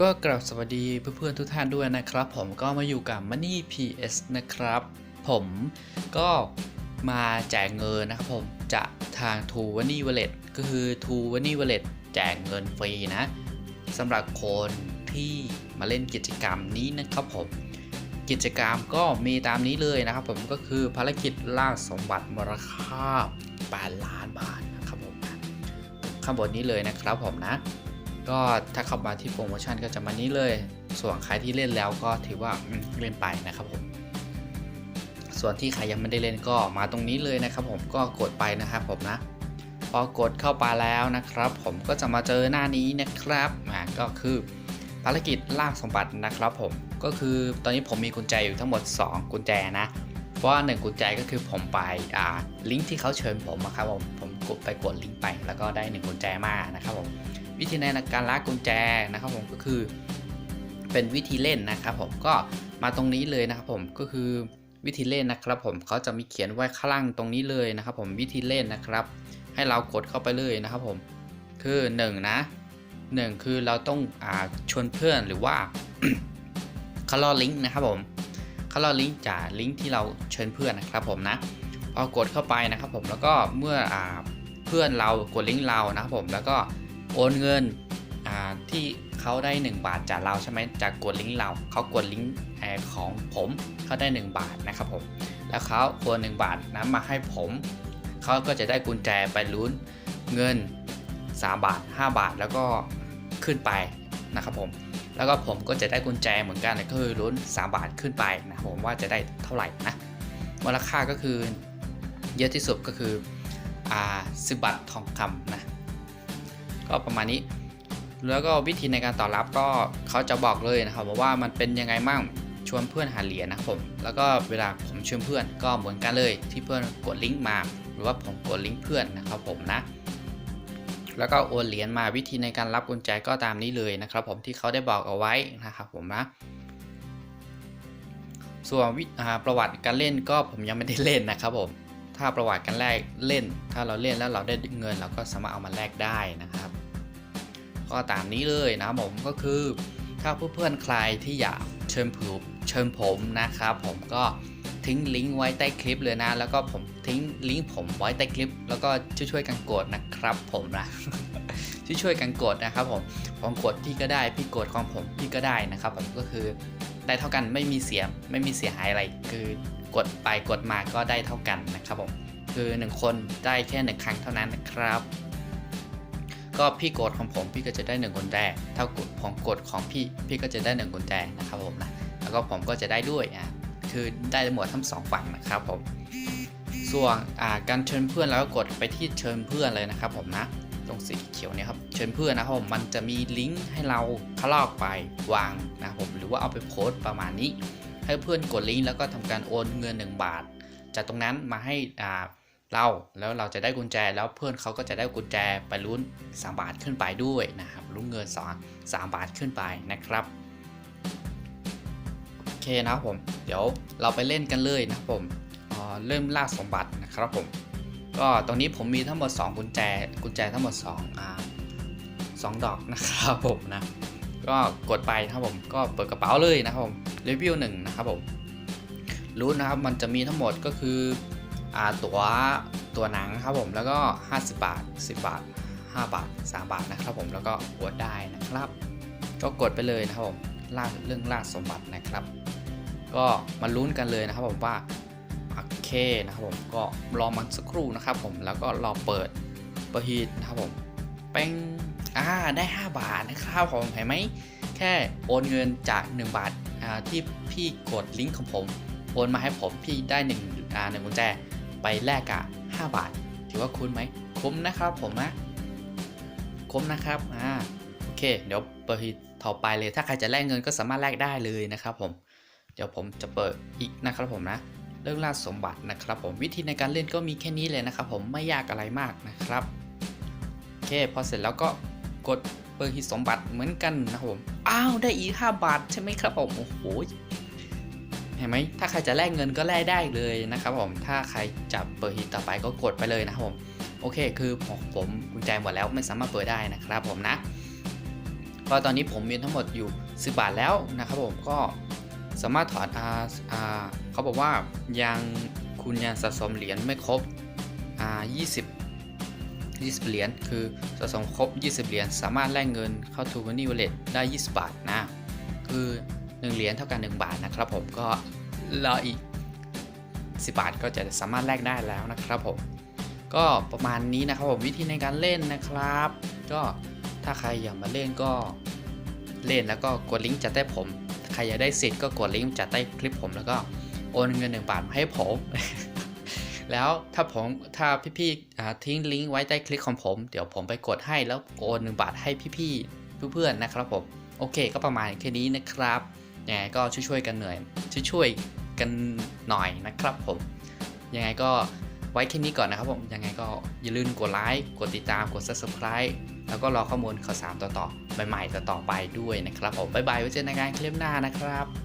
ก็กราบสวัสดีเพื่อนๆทุกท่านด้วยนะครับ ผมก็มาอยู่กับ Money PS นะครับ ผมก็มาแจกเงินนะครับผมจากทาง t ู w a n y Wallet ก็คือ t ู w a n y Wallet แจกเงินฟรีนะสำหรับคนที่มาเล่นกิจกรรมนี้นะครับผมกิจกรรมก็มีตามนี้เลยนะครับผมก็คือภารกิจล่าสมบัติมูลค่า8ล้านบาทนะครับผมข้างบนนี้เลยนะครับผมนะ ก็ถ้าเข้ามาที่โปรโมชั่นก็จะมานี้เลย ส่วนใครที่เล่นแล้วก็ถือว่าเล่นไปนะครับผม ส่วนที่ใครยังไม่ได้เล่นก็มาตรงนี้เลยนะครับ ผมก็กดไปนะครับผมนะ พอกดเข้าไปแล้วนะครับ ผมก็จะมาเจอหน้านี้นะครับอ่าก็คือภารกิจล่าสมบัตินะครับ ผมก็คือตอนนี้ผมมีกุญแจอยู่ทั้งหมด 2 กุญแจนะเพราะว่าหนึ่งกุญแจก็คือผมไปอ่าลิงก์ที่เขาเชิญผมอะครับผมผมกดไปกดลิงก์ไปแล้วก็ได้หนึ่งกุญแจมานะครับผม วิธีในการลักกุญแจนะครับผมก็คือเป็นวิธีเล่นนะครับผมก็มาตรงนี้เลยนะครับผมก็คือวิธีเล่นนะครับผมเขาจะมีเขียนไว้ข้างล่างตรงนี้เลยนะครับผมวิธีเล่นนะครับ ให้เรากดเข้าไปเลยนะครับผมคือ1นนะหนึ่งคือเราต้องอชวนเพื่อนหรือว่าเขาล่อลิงก์นะครับผมเขาล่อลิงก์จากลิงก์ที่เราเชิญเพื่อนนะครับผมนะพอกดเข้าไปนะครับผมแล้วก็เมื่ออเพื่อนเรากดลิงก์เรานะครับผมแล้วก็ โอนเงินที่เขาได้ 1 บาทจากเราใช่ไหมจากกดลิงก์เราเขากดลิงก์ของผมเขาได้ 1 บาทนะครับผมแล้วเขาโอน1บาทนะมาให้ผมเขาก็จะได้กุญแจไปลุ้นเงิน 3 บาท 5 บาทแล้วก็ขึ้นไปนะครับผมแล้วก็ผมก็จะได้กุญแจเหมือนกันก็คือลุ้น 3 บาทขึ้นไปนะผมว่าจะได้เท่าไหร่นะมูลค่าก็คือเยอะที่สุดก็คืออ่าสิบบาททองคำนะ ก็ประมาณนี้ แล้วก็วิธีในการตอบรับก็เขาจะบอกเลยนะครับว่ามันเป็นยังไงมั่งชวนเพื่อนหาเหรียญนะครับผมแล้วก็เวลาผมชวนเพื่อนก็เหมือนกันเลยที่เพื่อนกดลิงก์มา หรือว่าผมกดลิงก์เพื่อนนะครับผมนะ แล้วก็โอนเหรียญมาวิธีในการรับกุญแจก็ตามนี้เลยนะครับ ผมที่เขาได้บอกเอาไว้นะครับผมนะส่วนวิประวัติการเล่นก็ผมยังไม่ได้เล่นนะครับผม ถ้าประวัติการแลกเล่น ถ้าเราเล่นแล้วเราได้เงิน เราก็สามารถเอามาแลกได้นะครับ ก็ตามนี้เลยนะผมก็คือ ถ้าเพื่อนๆใครที่อยากเชิญผิวเชิญผมนะครับผมก็ทิ้งลิงก์ไว้ใต้คลิปเลยนะ แล้วก็ผมทิ้งลิงก์ผมไว้ใต้คลิป แล้วก็ช่วยๆกันกดนะครับผมนะช่วยๆกันกดนะครับผมผมกดพี่ก็ได้ พี่กดของผมพี่ก็ได้นะครับผมก็คือได้เท่ากันไม่มีเสียไม่มีเสียหายอะไรคือ กดไปกดมาก็ได้เท่ากันนะครับผมคือ 1 คนได้แค่หนึ่งครั้งเท่านั้นนะครับ ก็พี่กดของผมพี่ก็จะได้1กุญแจเท่ากดของกดของพี่พี่ก็จะได้1กุญแจนะครับผมนะแล้วก็ผมก็จะได้ด้วยอะคือได้หมดทั้งสองฝั่งนะครับผมส่วนการเชิญเพื่อนแล้วก็กดไปที่เชิญเพื่อนเลยนะครับผมนะตรงสีเขียวเนี่ยครับเชิญเพื่อนนะครับผมมันจะมีลิงก์ให้เราคลอกไปวางนะครับผมหรือว่าเอาไปโพสต์ประมาณนี้ ให้เพื่อนกดลิงก์แล้วก็ทำการโอนเงิน 1 บาท จากตรงนั้นมาให้อ่าเราแล้วเราจะได้กุญแจแล้วเพื่อนเขาก็จะได้กุญแจไปลุ้น 3 บาทขึ้นไปด้วยนะครับลุ้นเงิน2 3บาทขึ้นไปนะครับโอเคนะครับผม เดี๋ยวเราไปเล่นกันเลยนะผมเริ่มล่าสมบัตินะครับผม ก็ตรงนี้ผมมีทั้งหมด 2 กุญแจกุญแจทั้งหมด2อ่าสองดอกนะครับผมนะ ก็กดไปนะครับผมก็เปิดกระเป๋าเลยนะครับผมรีวิวหนึ่งนะครับผมรู้นะครับมันจะมีทั้งหมดก็คืออ่าตัวตัวหนังครับผมแล้วก็ 50 บาท 10 บาท 5 บาท 3 บาทนะครับผมแล้วก็กดได้นะครับ ก็กดไปเลยนะครับผมล่าเรื่องล่าสมบัตินะครับ ก็มาลุ้นกันเลยนะครับผมว่าโอเคนะครับผมก็รอมันสักครู่นะครับผมแล้วก็รอเปิดปิดฮีทนะครับผมเป้ง อ่าได้ 5 บาทนะครับผมเห็นไหมแค่โอนเงินจาก 1 บาทอ่าที่พี่กดลิงก์ของผม โอนมาให้ผมพี่ได้1อ่าหนึ่งกุญแจไปแลกกับ5บาท ถือว่าคุ้มไหมคุ้มนะครับผมนะคุ้มนะครับอ่าโอเค เดี๋ยวเปิดต่อไปเลยถ้าใครจะแลกเงินก็สามารถแลกได้เลยนะครับผมเดี๋ยวผมจะเปิดอีกนะครับผมนะเรื่องล่าสมบัตินะครับผมวิธีในการเล่นก็มีแค่นี้เลยนะครับผมไม่ยากอะไรมากนะครับโอเคพอเสร็จแล้วก็ กดเปิดหิสมบัติเหมือนกันนะครับผม อ้าวได้อีก5บาทใช่ไหมครับผม โอ้โห เห็นไหม ถ้าใครจะแลกเงินก็แลกได้เลยนะครับผม ถ้าใครจะเปิดหิตต่อไปก็กดไปเลยนะครับผม โอเค คือผมกุญแจหมดแล้วไม่สามารถเปิดได้นะครับผมนะ ก็ตอนนี้ผมมีทั้งหมดอยู่ 10 บาทแล้วนะครับผม ก็สามารถถอนอาอาเขาบอกว่ายังคุณยังสะสมเหรียญไม่ครบอ่า20 20 เหรียญ คือสะสมครบ 20 เหรียญ สามารถแลกเงินเข้า t ู m o n e y Wallet ได้ 20 บาทนะ คือ 1 เหรียญเท่ากัน 1 บาทนะครับผม ก็รออีก 10 บาทก็จะสามารถแลกได้แล้วนะครับผม ก็ประมาณนี้นะครับผมวิธีในการเล่นนะครับ ก็ถ้าใครอยากมาเล่นก็เล่นแล้วก็กดลิงก์จัดใต้ผม ใครอยากได้สิทธิ์ก็กดลิงก์จัดใต้คลิปผมแล้วก็โอนเงิน 1 บาทมาให้ผม แล้วถ้าผมถ้าพี่ๆทิ้งลิงก์ไว้ใต้คลิปของผม เดี๋ยวผมไปกดให้แล้วโอน1บาทให้พี่ๆเพื่อนๆนะครับผมโอเค ก็ประมาณแค่นี้นะครับยังไงก็ช่วยๆกันเหนื่อยช่วยๆกันหน่อยนะครับผม ยังไงก็ไว้แค่นี้ก่อนนะครับผม ยังไงก็อย่าลืมกดไลค์กดติดตามกด subscribe แล้วก็รอข้อมูลข่าวสารต่อๆใหม่ๆต่อๆไปด้วยนะครับผม บ๊ายบายไว้เจอกันในคลิปหน้านะครับ